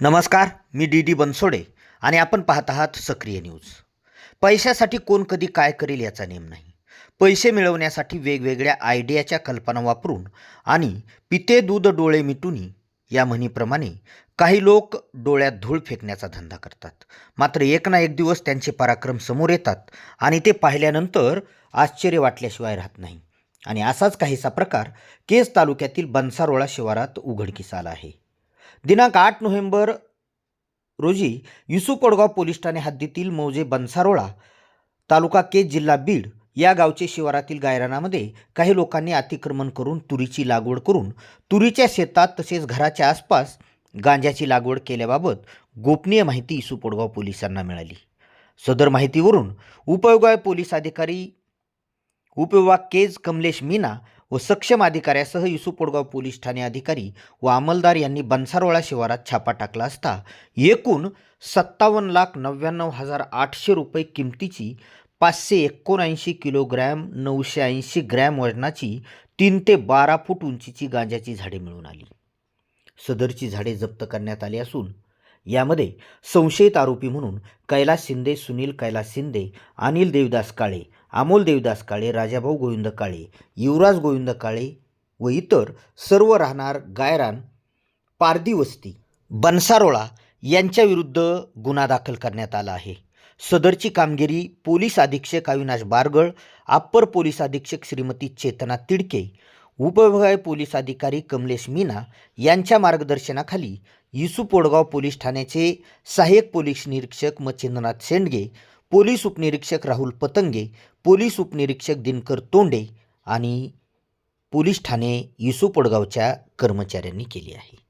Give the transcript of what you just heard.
नमस्कार मी D D Bansode आणि आपण पाहत आहात सक्रिय न्यूज. पैशासाठी कोण कधी काय करेल याचा नेम नाही. पैसे मिळवण्यासाठी वेगवेगळ्या आयडियाच्या कल्पना वापरून आणि पिते दूध डोळे मिटुनी या म्हणीप्रमाणे काही लोक डोळ्यात धूळ फेकण्याचा धंदा करतात. मात्र एक ना एक दिवस त्यांचे पराक्रम समोर येतात आणि ते पाहिल्यानंतर आश्चर्य वाटल्याशिवाय राहत नाही. आणि असाच काहीसा प्रकार केज तालुक्यातील बनसारोळा शिवारात उघडकीस आला आहे. दिनांक आठ नोव्हेंबर रोजी युसुफ कोडगाव पोलीस ठाणे हद्दीतील मौजे बनसारोळा तालुका केज जिल्हा बीड या गावचे शिवारातील गायरानामध्ये काही लोकांनी अतिक्रमण करून तुरीची लागवड करून तुरीच्या शेतात तसेच घराच्या आसपास गांजाची लागवड केल्याबाबत गोपनीय माहिती युसुफ पडगाव पोलिसांना मिळाली. सदर माहितीवरून उपयोगाय पोलीस अधिकारी उपविभाग केज कमलेश मीना व सक्षम अधिकाऱ्यासह युसुफ पडगाव पोलीस ठाणे अधिकारी व अंमलदार यांनी बनसारोळा शिवारात छापा टाकला असता एकूण सत्तावन्न लाख नव्याण्णव हजार आठशे रुपये किमतीची पाचशे एकोणऐंशी किलोग्रॅम नऊशे ऐंशी ग्रॅम वजनाची तीन ते बारा फूट उंचीची गांजाची झाडे मिळून आली. सदरची झाडे जप्त करण्यात आली असून यामध्ये संशयित आरोपी म्हणून कैलास शिंदे सुनील कैलास शिंदे अनिल देवदास काळे अमोल देवदास काळे राजाभाऊ गोविंद काळे युवराज गोविंद काळे व इतर सर्व राहणार गायरान पारधी वस्ती बनसारोळा यांच्याविरुद्ध गुन्हा दाखल करण्यात आला आहे. सदरची कामगिरी पोलीस अधीक्षक अविनाश बारगळ अप्पर पोलीस अधीक्षक श्रीमती चेतना तिडके उपविभागीय पोलीस अधिकारी कमलेश मीना यांच्या मार्गदर्शनाखाली युसुफ पोडगाव पोलीस ठाण्याचे सहाय्यक पोलीस निरीक्षक मच्छिंद्रनाथ शेंडगे पोलीस उपनिरीक्षक राहुल पतंगे पोलीस उपनिरीक्षक दिनकर तोंडे आणि पोलीस ठाणे युसुफ पोडगावच्या कर्मचाऱ्यांनी केली आहे.